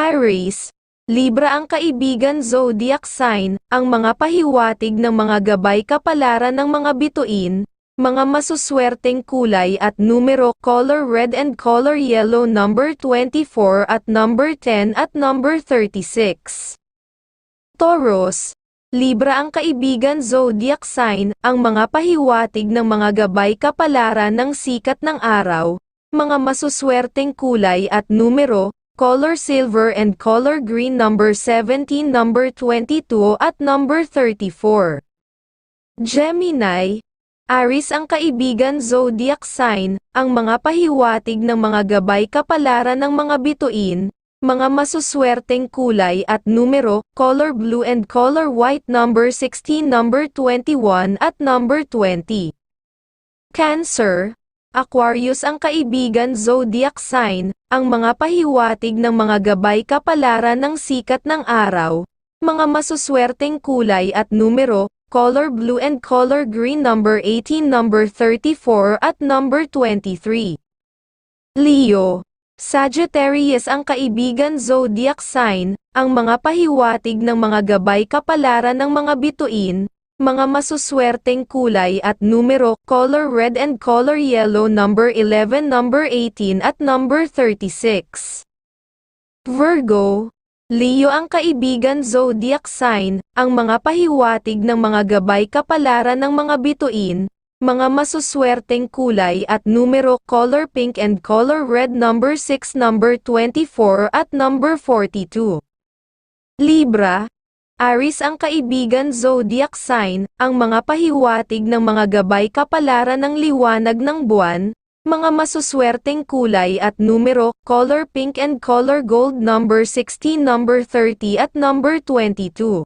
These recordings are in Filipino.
Aries, Libra ang kaibigan zodiac sign, ang mga pahiwatig ng mga gabay kapalaran ng mga bituin, mga masuswerteng kulay at numero color red and color yellow number 24 at number 10 at number 36. Taurus, Libra ang kaibigan zodiac sign, ang mga pahiwatig ng mga gabay kapalaran ng sikat ng araw, mga masuswerteng kulay at numero, color silver and color green number 17 number 22 at number 34. Gemini, Aris ang kaibigan zodiac sign, ang mga pahiwatig ng mga gabay kapalaran ng mga bituin, mga masuswerteng kulay at numero, color blue and color white number 16 number 21 at number 20. Cancer, Aquarius ang kaibigan zodiac sign, ang mga pahiwatig ng mga gabay kapalaran ng sikat ng araw, mga masuswerteng kulay at numero, color blue and color green number 18 number 34 at number 23. Leo, Sagittarius ang kaibigan zodiac sign, ang mga pahiwatig ng mga gabay kapalaran ng mga bituin, mga masuswerteng kulay at numero, color red and color yellow number 11 number 18 at number 36. Virgo, Leo ang kaibigan zodiac sign, ang mga pahiwatig ng mga gabay kapalaran ng mga bituin, mga masuswerteng kulay at numero, color pink and color red number 6 number 24 at number 42. Libra, Aris ang kaibigan zodiac sign, ang mga pahiwatig ng mga gabay kapalaran ng liwanag ng buwan, mga masuswerteng kulay at numero, color pink and color gold number 16 number 30 at number 22.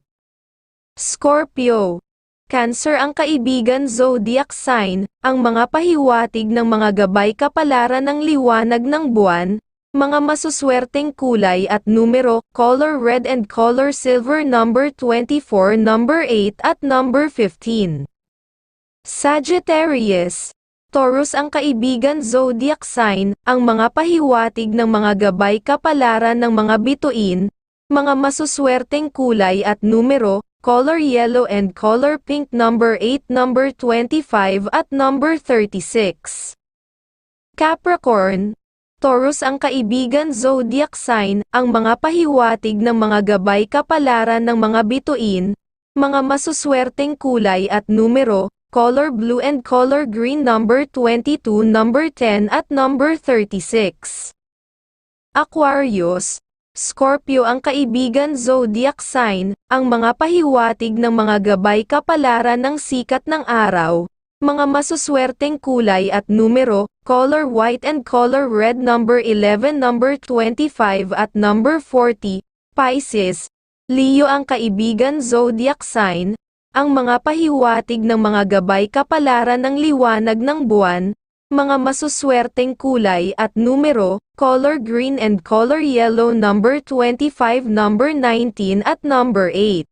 Scorpio. Cancer ang kaibigan zodiac sign, ang mga pahiwatig ng mga gabay kapalaran ng liwanag ng buwan, mga masuswerteng kulay at numero, color red and color silver number 24 number 8 at number 15. Sagittarius, Taurus ang kaibigan zodiac sign, ang mga pahiwatig ng mga gabay kapalaran ng mga bituin, mga masuswerteng kulay at numero, color yellow and color pink number 8 number 25 at number 36. Capricorn, Taurus ang kaibigan zodiac sign, ang mga pahiwatig ng mga gabay kapalaran ng mga bituin, mga masuswerteng kulay at numero, color blue and color green number 22 number 10 at number 36. Aquarius, Scorpio ang kaibigan zodiac sign, ang mga pahiwatig ng mga gabay kapalaran ng sikat ng araw, mga masuswerteng kulay at numero, color white and color red number 11 number 25 at number 40, Pisces, Leo ang kaibigan zodiac sign, ang mga pahiwatig ng mga gabay kapalaran ng liwanag ng buwan, mga masuswerteng kulay at numero, color green and color yellow number 25 number 19 at number 8.